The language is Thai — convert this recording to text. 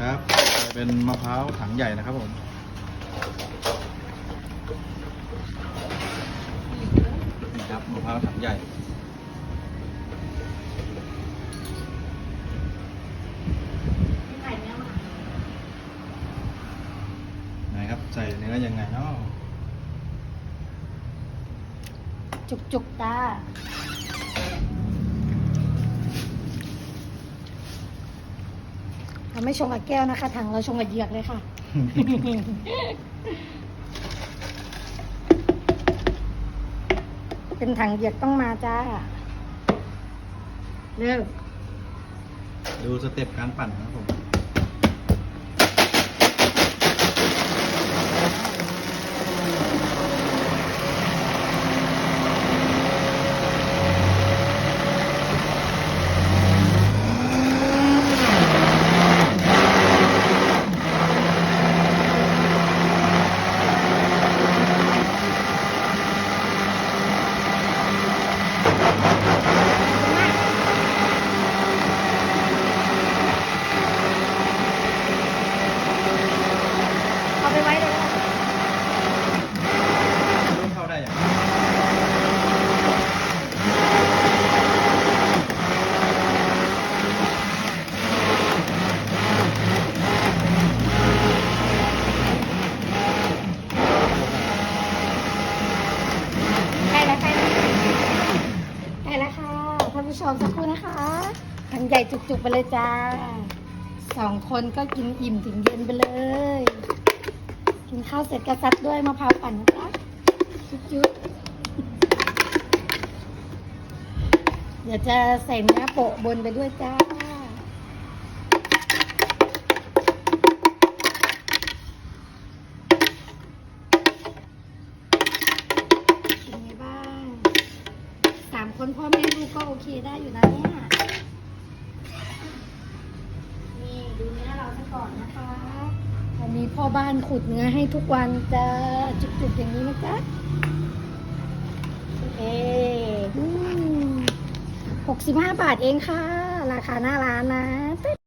ครับ เป็นมะพร้าวถังใหญ่นะครับผมนี่ครับมะพร้าวถังใหญ่ไข่เนื้อหมาไหนครับใส่เนื้อยังไงเนาะจุกจุกๆจ้า เราไม่ชงกับแก้วนะคะ ถังเราชงกับเหยือกเลยค่ะ เป็นถังเหยือกต้องมาจ้า เริ่มดูสเต็ปการปั่นนะครับผม เอาไปไว้เลย รู้เข้าได้ยัง ใกล้แล้วใกล้แล้วใกล้แล้วค่ะท่าน ผู้ชมสักครู่นะคะทังใหญ่จุกๆไปเลยจ้าสองคนก็กินอิ่มถึงเย็นไปเลย กินข้าวเสร็จก็ซัดด้วยมะพร้าวปั่นนะจ๊ะจุ๊บๆเดี๋ยวจะใส่เนื้อโปะบนไปด้วยจ้า คนพ่อแม่ลูกก็โอเคได้อยู่นะเนี่ย นี่ดูเนื้อเราซะก่อนนะคะวันนี้พ่อบ้านขุดเนื้อให้ทุกวันจะจุกๆอย่างนี้นะจ๊ะเอ๊หกสิบห้าบาทเองค่ะ ราคาหน้าร้านนะ